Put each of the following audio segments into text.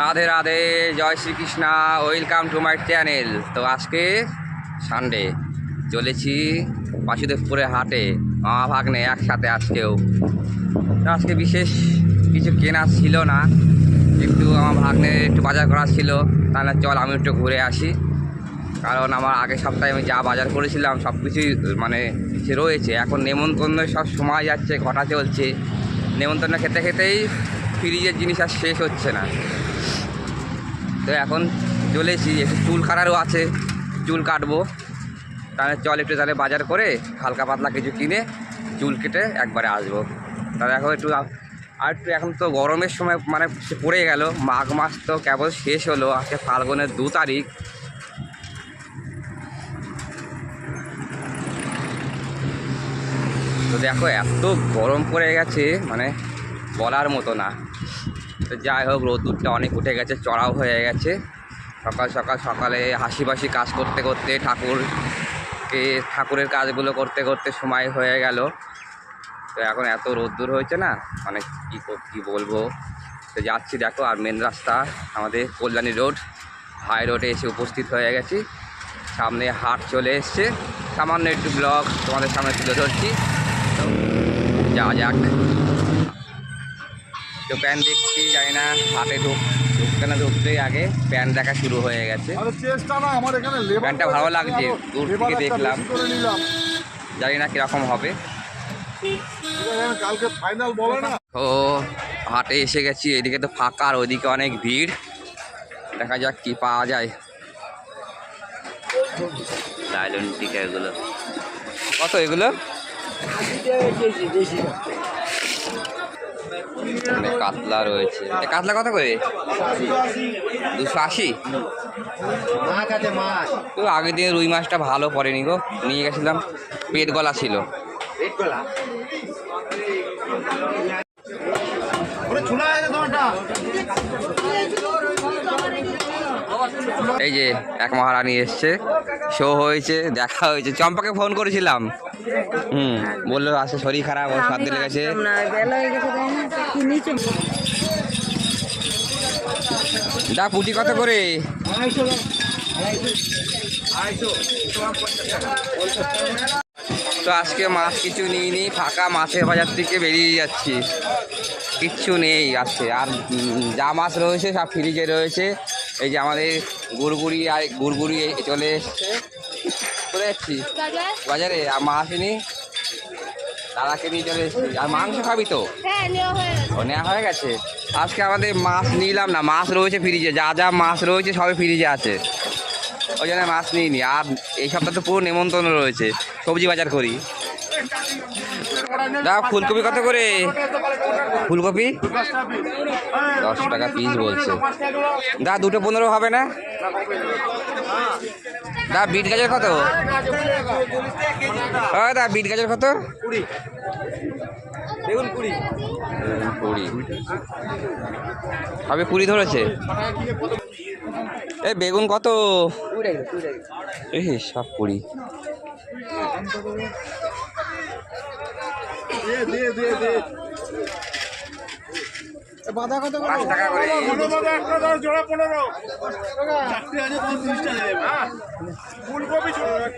Radhe Radhe, Joy Shri Krishna welcome to my channel তো আজকে Sunday চলেছি বাসুদেবপুরে হাটে মামা ভাগ্নে একসাথে আজকেও। আজকে বিশেষ কিছু কেনা ছিল না, একটু আমার ভাগ্নে একটু বাজার করা ছিল, তাহলে চল আমি একটু ঘুরে আসি। কারণ আমার আগের সপ্তাহে আমি যা বাজার করেছিলাম, সব কিছুই মানে রয়েছে। এখন নেমন্তন্ন সব সময় যাচ্ছে, ঘটা চলছে। নেমন্তন্ন খেতে খেতেই ফ্রিজের জিনিস আর শেষ হচ্ছে না। তো এখন চলে চলেছি একটু চুল কাটারও আছে, চুল কাটবো। তাহলে চল একটু তাহলে বাজার করে হালকা পাতলা কিছু কিনে চুল কেটে একবারে আসব। তাহলে এখন একটু আর একটু এখন তো গরমের সময় মানে পড়ে গেল, মাঘ মাস তো কেবল শেষ হলো, আজকে ফাল্গুনের দু তারিখ। তো দেখো, এত গরম পড়ে গেছে মানে বলার মতো না। তো যাই হোক, রোদ্দুরটা অনেক উঠে গেছে, চড়াও হয়ে গেছে। সকাল সকাল সকালে হাসি হাসিবাসি কাজ করতে করতে ঠাকুরকে ঠাকুরের কাজগুলো করতে করতে সময় হয়ে গেল। তো এখন এত রোদ্দুর হয়েছে না মানে কী কী বলব? তো যাচ্ছি দেখো, আর মেন রাস্তা আমাদের কল্যাণী রোড হাই রোডে এসে উপস্থিত হয়ে গেছি। সামনে হাট চলে এসছে। সামান্য একটু ব্লগ তোমাদের সামনে তুলে ধরছি। তো যাওয়া যাক। তো প্যান দেখছি জানি না হাটে ঢুক ঢুকতে না ঢুকতেই আগে প্যান দেখা শুরু হয়ে গেছে। আরে চেষ্টা না আমার এখানে লেবার প্যান্টটা ভালো লাগছে, দূর থেকে দেখলাম। জানি না কীরকম হবে। কালকে ফাইনাল বলে না। ও হাটে এসে গেছি এদিকে তো ফাঁকা আর ওইদিকে অনেক ভিড়। দেখা যাক কি পাওয়া যায়। লাইলন টিকা এগুলো কত এগুলো? এখানে কাতলা রয়েছে। কাতলা কত করে? দুশো আশি? তো আগের দিন রুই মাছটা ভালো পড়েনি গো। নিয়ে গেছিলাম পেট গলা ছিল। এই যে এক মহারানী এসছে। শো হয়েছে দেখা হয়েছে। চম্পাকে ফোন করেছিলাম। হুম। বলল আসে শরীর খারাপ ওর সাথে লেগেছে। দা পুটি কত করে? তো আজকে মাছ কিছু নিইনি ফাঁকা মাছের বাজার থেকে বেরিয়ে যাচ্ছি। কিচ্ছু নেই আজকে আর যা মাছ রয়েছে সব ফ্রিজে রয়েছে। এই যে আমাদের গুড়গুড়ি আর গুড়গুড়ি চলে এসছে। চলে যাচ্ছি বাজারে? আর মা আসেনি। দাদাকে নিয়ে চলে এসছি। আর মাংস খাবি তো? হ্যাঁ ও নেওয়া হয়ে গেছে? আজকে আমাদের মাছ নিলাম না মাছ রয়েছে ফ্রিজে। যা যা মাছ রয়েছে সবই ফ্রিজে আছে। ওই জন্য মাছ নিইনি। আর এই সপ্তাহ তো পুরো নেমন্তন্ন রয়েছে। সবজি বাজার করি। দা ফুলকপি কত করে? ফুলকপি? দশ টাকা পিস বলছে। দা দুটো পনেরো হবে না? দা বিট গাজর কত? ও দা বিট গাজর কত? বেগুন কুড়ি। কুড়ি। সবে কুড়ি ধরেছে। এই বেগুন কত? এই সব কুড়ি। দে দে দে। দে বাধা কত টাকা করে। জোড়া পনেরো চারটে আছে পঁয়ত্রিশটা দেবে হ্যাঁ ফুলকপি ছোট একটা এ নাও। কত রে ভাই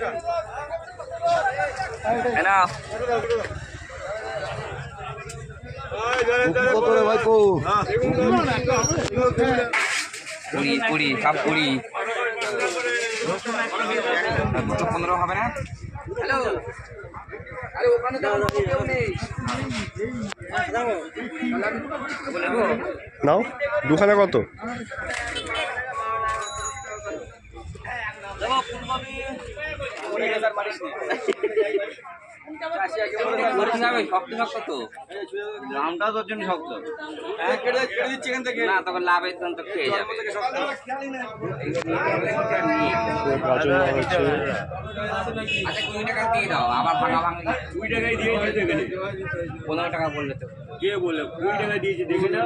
কো কুড়ি কুড়ি সব কুড়ি পনেরো হবে না হ্যালো আরে কত? শক্ত শক্ত? তো তোর জন্য শক্ত। না তখন লাভের তখন তো খেয়ে যাবে। আচ্ছা কুড়ি টাকা দিয়ে দাও আবার ভাঙা ভাঙা কুড়ি টাকায় দিয়েছি দেখে পনেরো টাকা বললে তো। কে বলে কুড়ি টাকা দিয়েছি দেখে না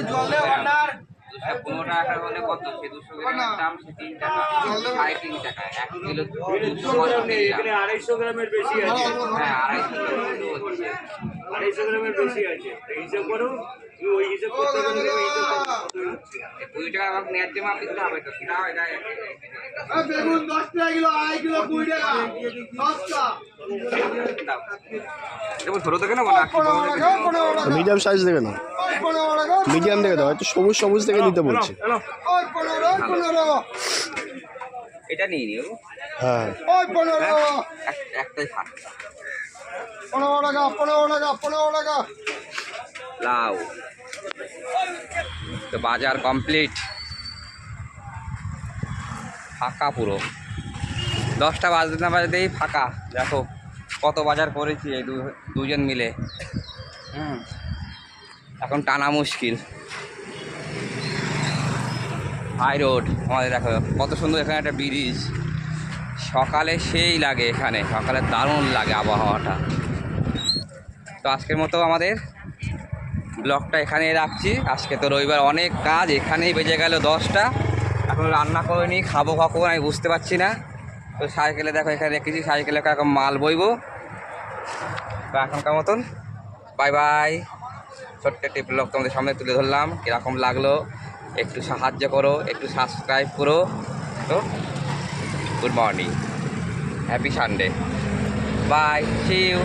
দুশো পনেরো টাকা হলে কত? সে দুশো গ্রামের দাম সে তিন টাকা সাড়ে তিন টাকা এক কিলো দুশো এখানে আড়াইশো গ্রামের বেশি আছে। হ্যাঁ আড়াইশো আড়াইশো গ্রামের বেশি আছে। তো হিসাব করো ওই হিসাব করতে কুড়ি টাকা আমাকে ন্যায্য মাপ দিতে হবে তো হয় না বেগুন দশ টাকা কিলো আড়াই কিলো কুড়ি টাকা। সস্তা। না মিডিয়াম সাইজ পনেরো টাকা মিডিয়াম দেখে দাও একটু সবুজ সবুজ দেখে নিতে বলছি। এটা নিয়ে নিও। হ্যাঁ। ওই পনেরো। একটাই থাক। পনেরো টাকা পনেরো টাকা পনেরো টাকা। লাউ তো বাজার কমপ্লিট। ফাঁকা পুরো। দশটা বাজতে না বাজতেই ফাঁকা। দেখো কত বাজার করেছি এই দু- দুজন মিলে। হুম। এখন টানা মুশকিল। হাই রোড, আমাদের দেখো, কত সুন্দর এখানে একটা ব্রিজ সকালে সেই লাগে এখানে, সকালে দারুণ লাগে আবহাওয়াটা। তো আজকের মতো আমাদের ব্লগটা এখানেই রাখছি। আজকে তো রবিবার অনেক কাজ, এখানেই বেজে গেল দশটা। এখন রান্না করে নিই, খাব কখন আমি বুঝতে পারছি না। তো সাইকেলে দেখো, এখানে রেখেছি সাইকেলে এখন মাল বইবো। তো এখনকার মতন বাই বাই ছোট্ট একটি ব্লগ তোমাদের সামনে তুলে ধরলাম। কীরকম লাগল? একটু সাহায্য করো, একটু সাবস্ক্রাইব করো। তো good morning happy Sunday bye see you